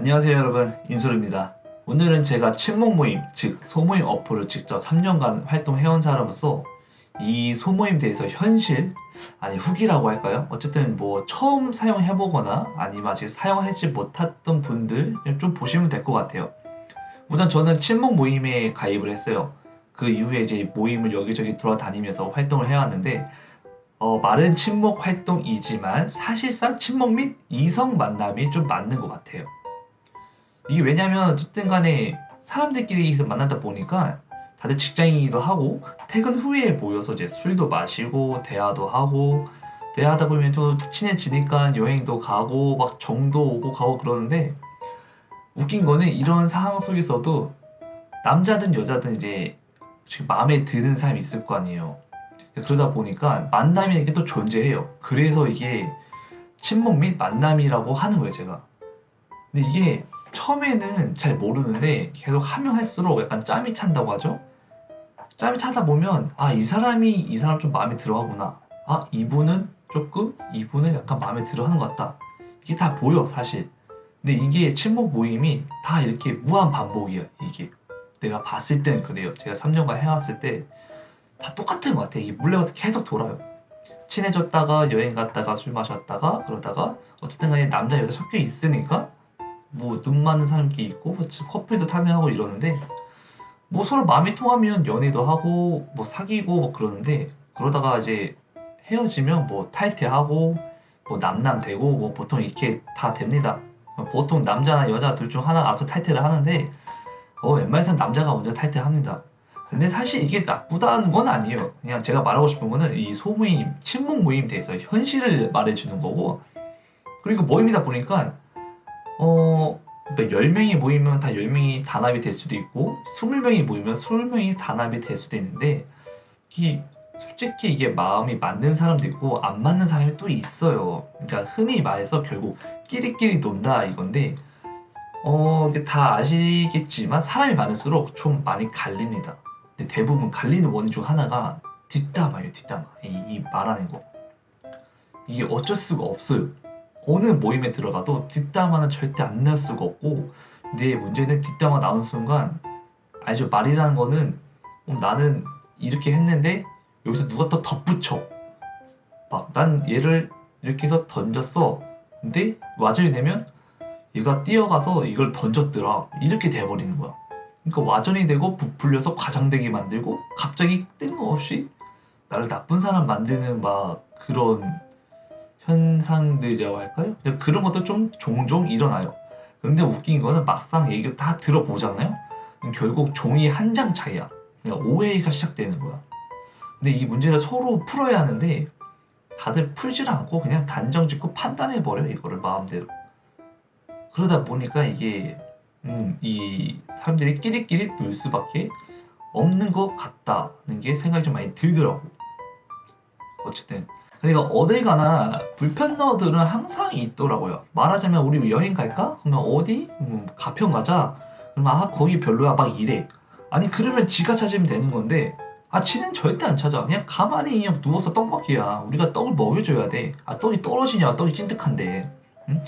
안녕하세요 여러분. 인솔입니다. 오늘은 제가 친목 모임 즉 소모임 어플을 직접 3년간 활동해온 사람으로서 이 소모임 대해서 현실 아니 후기라고 할까요? 어쨌든 뭐 처음 사용해보거나 아니면 아직 사용하지 못했던 분들 좀 보시면 될 것 같아요. 우선 저는 친목 모임에 가입을 했어요. 그 이후에 이제 모임을 여기저기 돌아다니면서 활동을 해왔는데 어, 말은 친목 활동이지만 사실상 친목 및 이성 만남이 좀 맞는 것 같아요. 이게 왜냐면 어쨌든 간에 사람들끼리 만나다 보니까 다들 직장인이기도 하고 퇴근 후에 모여서 이제 술도 마시고 대화도 하고 대화하다 보면 또 친해지니까 여행도 가고 막 정도 오고 가고 그러는데 웃긴 거는 이런 상황 속에서도 남자든 여자든 이제 마음에 드는 사람이 있을 거 아니에요. 그러다 보니까 만남이라는 게또 존재해요. 그래서 이게 친목 및 만남이라고 하는 거예요, 제가. 근데 이게 처음에는 잘 모르는데 계속 하면 할수록 약간 짬이 찬다고 하죠. 짬이 차다 보면 아, 이 사람이 이 사람 좀 마음에 들어 하구나. 아, 이분은 조금 이분을 약간 마음에 들어 하는 것 같다. 이게 다 보여, 사실. 근데 이게 친목 모임이 다 이렇게 무한 반복이야, 이게. 내가 봤을 때는 그래요. 제가 3년간 해왔을 때 다 똑같은 것 같아. 이게 물레가 계속 돌아요. 친해졌다가 여행 갔다가 술 마셨다가 그러다가 어쨌든 간에 남자 여자 섞여 있으니까 뭐 눈 맞는 사람끼리 있고 뭐 커플도 탄생하고 이러는데 뭐 서로 마음이 통하면 연애도 하고 뭐 사귀고 뭐 그러는데 그러다가 이제 헤어지면 뭐 탈퇴하고 뭐 남남 되고 뭐 보통 이렇게 다 됩니다. 보통 남자나 여자 둘 중 하나 알아서 탈퇴를 하는데 어 웬만해선 남자가 먼저 탈퇴합니다. 근데 사실 이게 나쁘다는 건 아니에요. 그냥 제가 말하고 싶은 거는 이 소모임, 친목 모임 대해서 현실을 말해주는 거고, 그리고 모임이다 보니까, 어, 그러니까 10명이 모이면 다 10명이 단합이 될 수도 있고, 20명이 모이면 20명이 단합이 될 수도 있는데, 이, 솔직히 이게 마음이 맞는 사람도 있고, 안 맞는 사람이 또 있어요. 그러니까 흔히 말해서 결국 끼리끼리 논다 이건데, 어, 다 아시겠지만, 사람이 많을수록 좀 많이 갈립니다. 근데 대부분 갈리는 원인 중 하나가 뒷담화예요 뒷담화 이, 이 말하는 거 이게 어쩔 수가 없어요 어느 모임에 들어가도 뒷담화는 절대 안날 수가 없고 내 문제는 뒷담화 나온 순간 알죠 말이라는 거는 어, 나는 이렇게 했는데 여기서 누가 더 덧붙여. 막 난 얘를 이렇게 해서 던졌어. 근데 와전이 되면 얘가 뛰어가서 이걸 던졌더라. 이렇게 돼버리는 거야. 그러니까 와전이 되고 부풀려서 과장되게 만들고 갑자기 뜬금없이 나를 나쁜 사람 만드는 막 그런 현상들이라고 할까요? 그런 것도 좀 종종 일어나요. 근데 웃긴 거는 막상 얘기를 다 들어보잖아요? 결국 종이 한 장 차이야. 그러니까 오해에서 시작되는 거야. 근데 이 문제를 서로 풀어야 하는데 다들 풀질 않고 그냥 단정 짓고 판단해 버려 이거를 마음대로. 그러다 보니까 이게 음, 이 사람들이 끼리끼리 놀 수밖에 없는 것 같다는 게 생각이 좀 많이 들더라고. 어쨌든 그러니까 어딜 가나 불편러들은 항상 있더라고요. 말하자면 우리 여행 갈까? 그러면 어디? 음, 가평 가자. 그러면 아 거기 별로야 막 이래. 아니 그러면 지가 찾으면 되는 건데 아 지는 절대 안 찾아. 그냥 가만히 그냥 누워서 떡 먹기야. 우리가 떡을 먹여줘야 돼. 아 떡이 떨어지냐? 떡이 찐득한데. 응?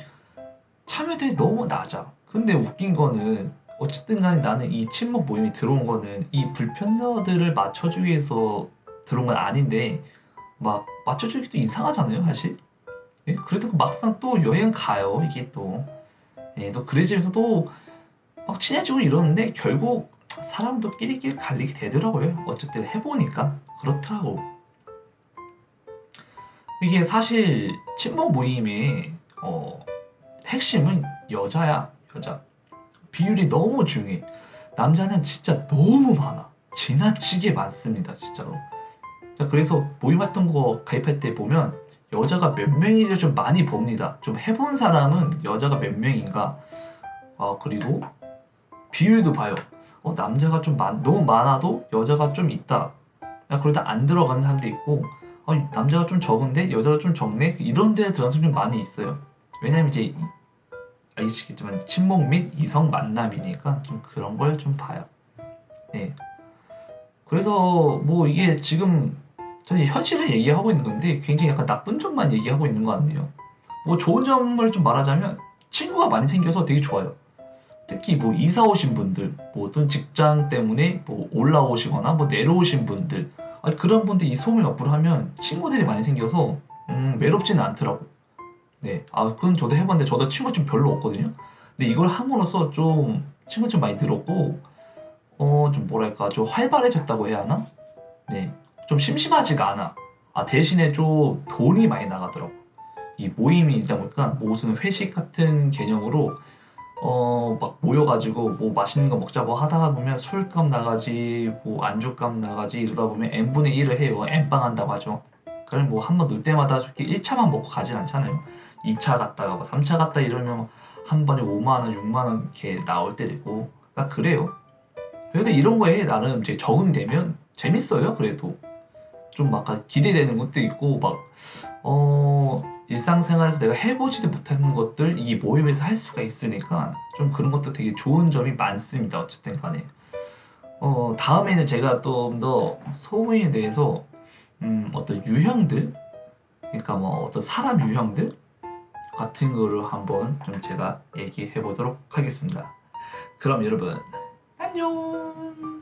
참여도이 너무 낮아. 근데 웃긴 거는 어쨌든 간에 나는 이 친목 모임이 들어온 거는 이 불편러들을 맞춰주기 위해서 들어온 건 아닌데 막 맞춰주기도 이상하잖아요 사실 예? 그래도 막상 또 여행 가요 이게 또 예, 또 그래지면서도 막 친해지고 이러는데 결국 사람도 끼리끼리 갈리게 되더라고요 어쨌든 해보니까 그렇더라고 이게 사실 친목 모임의 어, 핵심은 여자야 여자. 비율이 너무 중요해. 남자는 진짜 너무 많아. 지나치게 많습니다, 진짜로. 그래서 모임 같은 거 가입할 때 보면 여자가 몇 명인지 좀 많이 봅니다. 좀 해본 사람은 여자가 몇 명인가. 아, 그리고 비율도 봐요. 어, 남자가 좀 많, 너무 많아도 여자가 좀 있다. 그러다 안 들어가는 사람도 있고, 어, 남자가 좀 적은데 여자가 좀 적네? 이런 데에 들어가는 사람이 좀 많이 있어요. 왜냐면 이제 아시겠지만 친목 및 이성 만남이니까 좀 그런 걸 좀 봐요. 네. 그래서 뭐 이게 지금 저는 현실을 얘기하고 있는 건데 굉장히 약간 나쁜 점만 얘기하고 있는 것 같네요. 뭐 좋은 점을 좀 말하자면 친구가 많이 생겨서 되게 좋아요. 특히 뭐 이사 오신 분들, 뭐 어떤 직장 때문에 뭐 올라오시거나 뭐 내려오신 분들, 아니 그런 분들 이 소모임 어플을 하면 친구들이 많이 생겨서 음, 외롭지는 않더라고. 네, 아 그건 저도 해봤는데 저도 친구 좀 별로 없거든요. 근데 이걸 함으로써 좀 친구 좀 많이 늘었고, 어 좀 뭐랄까 좀 활발해졌다고 해야 하나? 네, 좀 심심하지가 않아. 아 대신에 좀 돈이 많이 나가더라고. 이 모임이 있다 보니까 뭐 무슨 회식 같은 개념으로 어 막 모여가지고 뭐 맛있는 거 먹자고 하다가 보면 술값 나가지 뭐 안주값 나가지 이러다 보면 n분의 1을 해요 n빵 한다고 하죠 그럼 뭐 한 번 놀 때마다 솔직히 1차만 먹고 가진 않잖아요 2차 갔다가 뭐 3차 갔다 이러면 한 번에 5만원 6만원 이렇게 나올 때도 있고 그러니까 그래요 그래도 이런 거에 나름 이제 적응되면 재밌어요 그래도 좀 막 기대되는 것도 있고 막 어, 일상생활에서 내가 해보지도 못하는 것들 이 모임에서 할 수가 있으니까 좀 그런 것도 되게 좋은 점이 많습니다. 어쨌든 간에. 어, 다음에는 제가 좀 더 소모임에 대해서 음, 어떤 유형들, 그러니까 뭐 어떤 사람 유형들 같은 거를 한번 좀 제가 얘기해 보도록 하겠습니다. 그럼 여러분, 안녕!